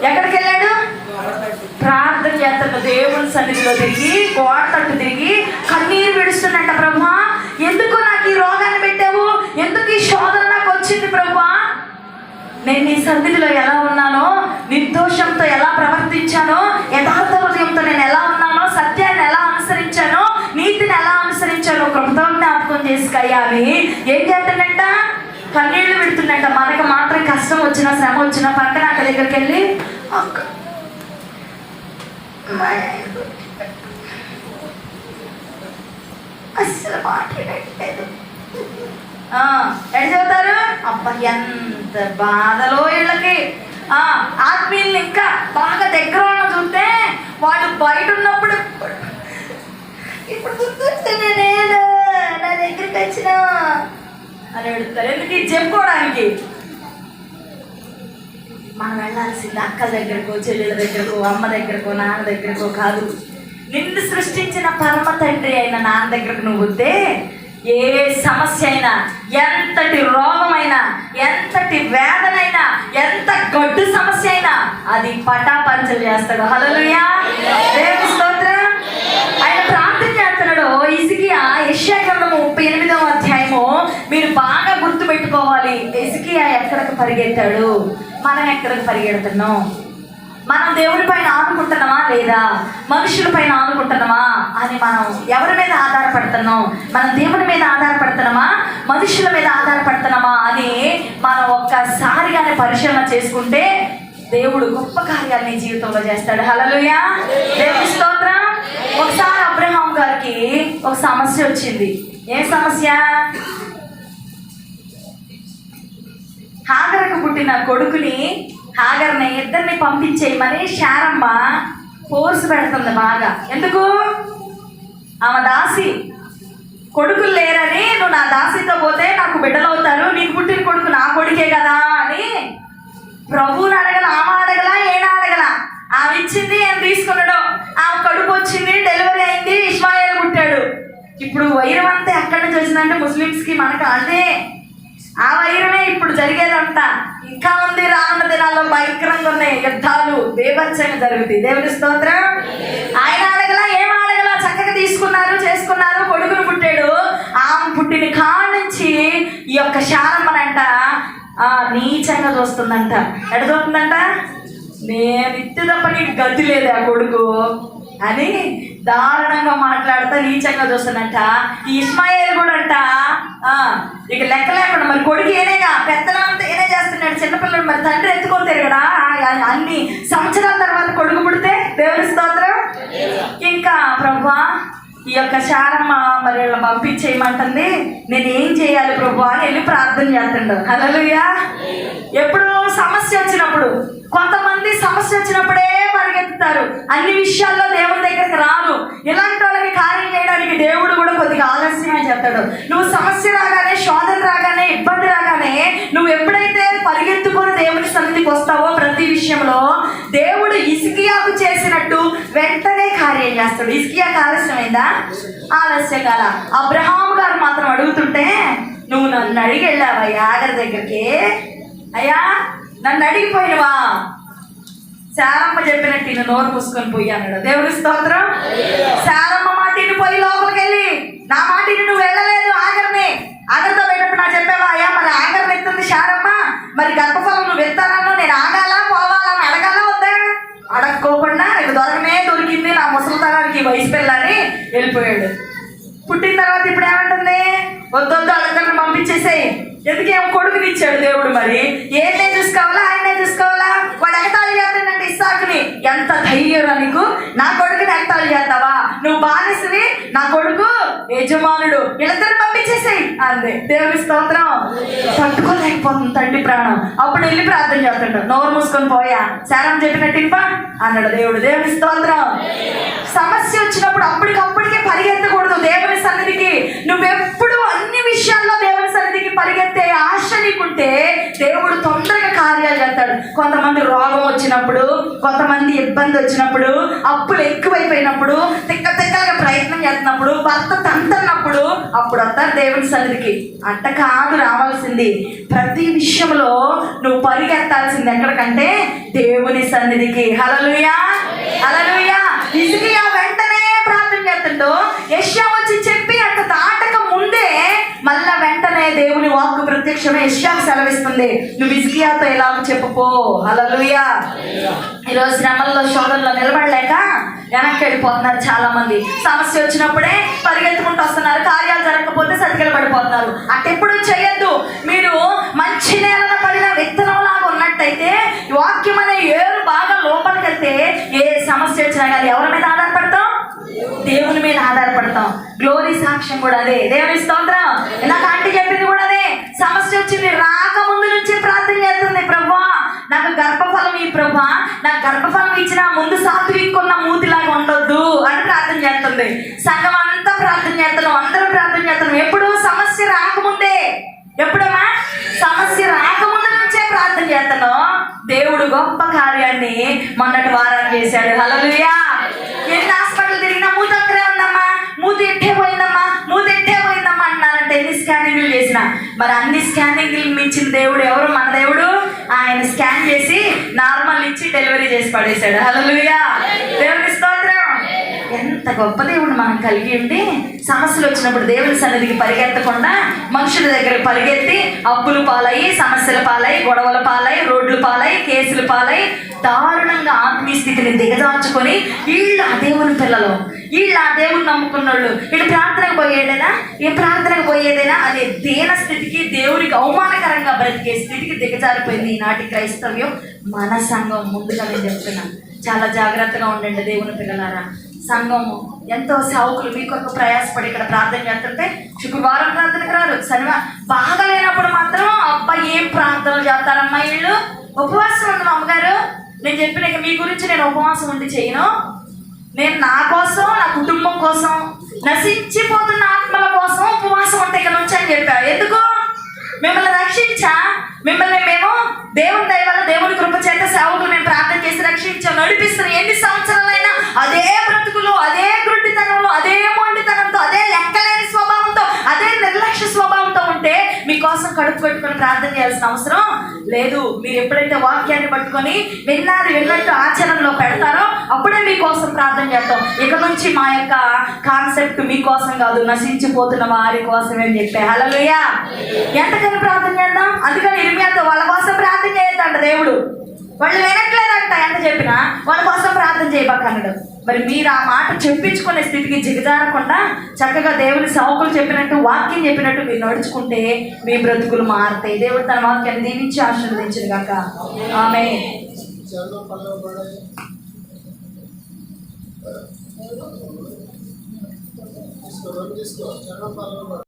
ఎక్కడికి వెళ్ళాడు? ప్రార్థన చేస్తున్న దేవుని సన్నిధిలో తిరిగి గోడ తట్టు తిరిగి కన్నీరు విడుస్తున్నట్ట ప్రభా. ఎందుకు నాకు ఈ రోగాన్ని పెట్టావు? ఎందుకు ఈ శోధన నాకు వచ్చింది ప్రభా? నేను నీ సన్నిధిలో ఎలా వచ్చినా శ్రమ వచ్చినా పక్కన అక్క దగ్గరికి వెళ్ళి అక్క మా అస్సలు మాట్లాడట్లేదు. చదువుతారు అబ్బా ఎంత బాధలో వీళ్ళకి. ఆ, ఆత్మీయుల్ని ఇంకా బాగా దగ్గర ఉన్న చూస్తే వాళ్ళు బయట ఉన్నప్పుడు ఇప్పుడు గుర్తొచ్చాను నేను నా దగ్గరికి వచ్చిన. అని అడుగుతారు ఎందుకు ఇది చెప్పుకోవడానికి మనం వెళ్ళాల్సింది అక్క దగ్గరకో చెల్లెల దగ్గరకో అమ్మ దగ్గరకో నాన్న దగ్గరకో కాదు. నిన్ను సృష్టించిన పరమ తండ్రి అయిన నాన్న దగ్గరకు నువ్వు వస్తే ఏ సమస్య అయినా ఎంతటి రోగమైనా ఎంతటి వేదనైనా ఎంత గడ్డు సమస్య అయినా అది పటాపంచలు చేస్తాడు. హల్లెలూయా మీరు బాగా గుర్తు పెట్టుకోవాలి ఇసికియా ఎక్కడికి పరిగెత్తాడు? మనం ఎక్కడికి పరిగెడుతున్నాం? మనం దేవుడి పైన ఆనుకుంటున్నామా లేదా? మనుషుల పైన ఆనుకుంటున్నామా అని మనం ఎవరి మీద ఆధారపడుతున్నాం? మనం దేవుడి మీద ఆధారపడుతున్నామా? మనుషుల మీద ఆధారపడుతున్నామా అని మనం ఒక్కసారిగానే పరిశీలన చేసుకుంటే దేవుడు గొప్ప కార్యాలు జీవితంలో చేస్తాడు. హలలుయా దేవుడి స్తోత్రం. ఒకసారి అబ్రహాం గారికి ఒక సమస్య వచ్చింది. ఏ సమస్య? హాగరకు పుట్టిన కొడుకుని హాగర్ని ఇద్దరిని పంపించేయమని శారమ్మ ఫోర్స్ పెడుతుంది బాగా. ఎందుకు? ఆమె దాసి కొడుకులు లేరని నువ్వు నా దాసితో పోతే నాకు బిడ్డలు అవుతారు నీకు పుట్టిన కొడుకు నా కొడుకే కదా అని ప్రభువుని అడగల ఆమె అడగల ఏనా అడగల. ఆమె ఇచ్చింది ఏం తీసుకున్నాడు. ఆమె కడుపు వచ్చింది డెలివరీ అయింది ఇస్మాయిల్ పుట్టాడు. ఇప్పుడు వైరం అంతా ఎక్కడ నుంచి వచ్చిందంటే ముస్లిమ్స్కి మనకు అదే ఆ వైరమే ఇప్పుడు జరిగేదంతా ఇంకా ఉంది రానున్న దినాల్లో భయంకరంగా ఉన్నాయి యుద్ధాలు. బేభత్సంగా జరుగుతాయి. దేవుని స్తోత్రం. ఆయన అడగలా ఏం అడగలా? చక్కగా తీసుకున్నారు చేసుకున్నారు. కొడుకును పుట్టాడు. ఆమె పుట్టిన కాడ నుంచి ఈ యొక్క శారమ్మనంట ఆ నీచంగా చూస్తుందంట. ఎడ చూస్తుందంట? నేను ఇత్తే తప్ప నీకు గతి లేదు ఆ కొడుకు అని దారుణంగా మాట్లాడుతూ నీచంగా చూస్తానంట ఈ ఇస్మాయిల్ కూడా అంట ఇక లెక్క లేకుండా మరి కొడుకు ఏనేగా పెత్తనం అంతా ఏనే చేస్తున్నాడు చిన్నపిల్లడు మరి తండ్రి ఎత్తుకొని కదా అన్ని సంవత్సరాల తర్వాత కొడుకు పుడితే దేవుని స్తోత్రం. ఇంకా ప్రభా ఈ యొక్క శారమ్మ మరి పంపించేయమంటుంది. నేను ఏం చేయాలి ప్రభు అని వెళ్ళి ప్రార్థన చేస్తుండడు హల్లెలూయా. ఎప్పుడు సమస్య వచ్చినప్పుడు కొంతమంది సమస్య వచ్చినప్పుడే పరిగెత్తుతారు. అన్ని విషయాల్లో దేవుని దగ్గరికి రాను ఇలాంటి వాళ్ళకి కార్యం చేయడానికి దేవుడు కూడా కొద్దిగా ఆలస్యమే చేస్తాడు నువ్వు సమస్య రాగానే శోధన రాగానే ఇబ్బంది రాగానే నువ్వు ఎప్పుడైతే పరిగెత్తుకొని దేవుని సన్నిధికి వస్తావో ప్రతి విషయంలో దేవుడు ఇసుకియాకు చేసినట్టు వెంటనే కార్యం చేస్తాడు. ఇసుకియాకు ఆలస్యమైందా? ఆలస్యం కాల అబ్రహాం గారు మాత్రం అడుగుతుంటే నువ్వు నన్ను అడిగి వెళ్ళావయ్యా యాగర్ దగ్గరికి. అయ్యా నన్ను అడిగిపోయినవా? శారమ్మ చెప్పినట్టు ఈయన నోరు మూసుకొని పోయి అన్నాడు. దేవుని స్తోత్రం. శారమ్మ మాట పోయి లోపలికి వెళ్ళి నా మాట నువ్వు వెళ్ళలేదు ఆగర్ని ఆగర్తో పోయినప్పుడు నా చెప్పావా అయ్యా మరి ఆగర్ ఎత్తుంది శారమ్మ. మరి గర్భఫలం నువ్వు ఎత్తానన్నా నేను ఆగాలా పోవాలా అని అడగాలా వద్దా? అడగకోకుండా ఇక దొరకనే దొరికింది నా ముసలితనానికి వయసు పిల్లని వెళ్ళిపోయాడు. పుట్టిన తర్వాత ఇప్పుడు ఏమంటుంది? వద్దొద్దు అడగలను పంపించేసేయి. ఎందుకే కొడుకుని ఇచ్చాడు దేవుడు మరి? ఏనే చూసుకోవాలా? ఆయనే చూసుకోవాలా? వాడు ఎగతాళి చేస్తాడంటే ఇస్సాకుని. ఎంత ధైర్యరా నీకు? నా కొడుకుని ఎగతాళి చేస్తావా? నువ్వు బానిసవి నా కొడుకు యజమానుడు. వీళ్ళిద్దరిని పంపించేసేయి అందే. దేవుని స్తోత్రం. తట్టుకోలేకపోతుంది తండ్రి ప్రాణం. అప్పుడు వెళ్ళి ప్రార్థన చేస్తాడు. నోరు మూసుకొని పోయా. శారం చెప్పినట్టు ఇంపా అన్నాడు దేవుడు. దేవుని స్తోత్రం. సమస్య వచ్చినప్పుడు అప్పటికప్పటికే పరిగెత్తకూడదు దేవుని సన్నిధికి. నువ్వెప్పుడు అన్ని విషయాల్లో దేవుని పరిగెత్తే ఆశ నీకుంటే దేవుడు తొందరగా కార్యాలు చేస్తాడు. కొంతమంది రోగం వచ్చినప్పుడు కొంతమంది ఇబ్బంది వచ్చినప్పుడు అప్పులు ఎక్కువైపోయినప్పుడు తిక్క తిక్కగా ప్రయత్నం చేస్తున్నప్పుడు భర్త తంతన్నప్పుడు అప్పుడు వస్తారు దేవుని సన్నిధికి. అంట కాదు రావాల్సింది. ప్రతి విషయంలో నువ్వు పరిగెత్తాల్సింది ఎక్కడికంటే దేవుని సన్నిధికి. హలలుయా హలలుయా ఇసుకియా వెంటనే ప్రార్థన చేస్తుండో యశ్యా వచ్చి చెప్పి అంత దాటక ముందే మళ్ళా వెంటనే దేవుని వాక్కు ప్రత్యక్షమే యశ్యాకు సెలవిస్తుంది. నువ్వు ఇసుకియాతో ఎలాగ చెప్పుకో. అలలుయా ఈరోజు శ్రమల్లో శోధనలో నిలబడలేక వెనక్కి వెళ్ళిపోతున్నారు చాలా మంది సమస్య వచ్చినప్పుడే పరిగెత్తుకుంటూ వస్తున్నారు. కార్యాలు జరగకపోతే సతికిల పడిపోతున్నారు అట్టెప్పుడు చేయొద్దు. మీరు మంచి నేలన పడిన విత్తనంలాగా ఉన్నట్టయితే వాక్యం అనే ఏరు బాగా లోపలికి వెళ్తే ఏ సమస్య వచ్చినా కానీ ఎవరి మీద ఆధారపడి దేవుని మీద ఆధారపడతాం. గ్లోరీ సాక్ష్యం కూడా అదే. దేవుని స్తోత్రం. నాకు ఆంటీ చెప్పింది కూడా అదే. సమస్య వచ్చింది రాకముందు నుంచే ప్రార్థన చేస్తుంది ప్రభా. నాకు గర్భఫలం ఈ ప్రభా. నాకు గర్భఫలం ఇచ్చిన ముందు సాత్వికున్న మూతిలాగా ఉండొద్దు అని ప్రార్థన చేస్తుంది. సంఘం అంతా ప్రార్థన చేస్తున్నాం అందరూ ప్రార్థన చేస్తున్నాం ఎప్పుడు సమస్య రాకముందే. ఎప్పుడమ్మా? సమస్య రాకముందు నుంచే ప్రార్థన చేస్తున్నాం దేవుడు గొప్ప కార్యాన్ని మొన్నటి వారం చేశాడు. హల్లెలూయా. చేసిన. మరి అన్ని స్కానింగ్లు మించిన దేవుడు ఎవరు? మన దేవుడు? ఆయన స్కాన్ చేసి నార్మల్ ఇచ్చి డెలివరీ చేసి పడేశాడు. హల్లెలూయా. దేవుని స్తోత్రం. ఎంత గొప్ప దేవుడు మనం కలిగి ఉండి సమస్యలు వచ్చినప్పుడు దేవుని సన్నిధికి పరిగెత్తకుండా మనుషుల దగ్గర పరిగెత్తి అప్పులు పాలయ్యి సమస్యల పాలై గొడవల పాలై రోడ్లు పాలై కేసులు పాలై దారుణంగా ఆత్మీయ స్థితిని దిగజార్చుకొని వీళ్ళు ఆ దేవుని పిల్లలు వీళ్ళు ఆ దేవుని నమ్ముకున్నోళ్ళు వీళ్ళు ప్రార్థనకు పోయి ఏ ప్రార్థనకు పోయేదైనా అనే దేన స్థితికి దేవునికి అవమానకరంగా బ్రతికే స్థితికి దిగజారిపోయింది ఈనాటి క్రైస్తవ్యం. మన సంఘం ముందుగా నేను చెప్తున్నాను చాలా జాగ్రత్తగా ఉండండి దేవుని పిల్లలారా. సంఘము ఎంతో సేవకులు మీ కొరకు ప్రయాసపడి ఇక్కడ ప్రార్థన చేస్తుంటే శుక్రవారం ప్రార్థనకు రారు శనివారం బాగా లేనప్పుడు మాత్రం అబ్బా ఏం ప్రార్థనలు చేస్తారమ్మా వీళ్ళు? ఉపవాసం ఉంది అమ్మగారు. నేను చెప్పిన ఇక మీ గురించి నేను ఉపవాసం ఉండి చేయను. నేను నా కోసం నా కుటుంబం కోసం నశించిపోతున్న ఆత్మల కోసం కడుపు పెట్టుకొని ప్రార్థన చేయాల్సిన అవసరం లేదు. మీరు ఎప్పుడైతే వాక్యాన్ని పట్టుకొని విన్నారు విన్నట్టు ఆచరణలో పెడతారో అప్పుడే మీకోసం ప్రార్థన చేస్తాం ఇక నుంచి మా యొక్క కాన్సెప్ట్ మీకోసం కాదు నశించిపోతున్న వారి కోసమే అని చెప్పే. హలలుయా ఎంతకని ప్రార్థన చేద్దాం? అందుకని ఇరిమియాతో వాళ్ళ కోసం ప్రార్థన చేయొద్దంట దేవుడు. వాళ్ళు వినట్లేదంట ఎంత చెప్పినా. వాళ్ళ కోసం ప్రార్థన చేయబక్కన్నాడు మరి మీరు ఆ మాట చెప్పించుకునే స్థితికి జిగజారకుండా చక్కగా దేవుని సౌకులు చెప్పినట్టు వాక్యం చెప్పినట్టు మీరు నడుచుకుంటే మీ బ్రతుకులు మారుతాయి. దేవుడు తన వాక్యాన్ని దీవించి ఆశీర్వదించింది కాక ఆమె తీసుకో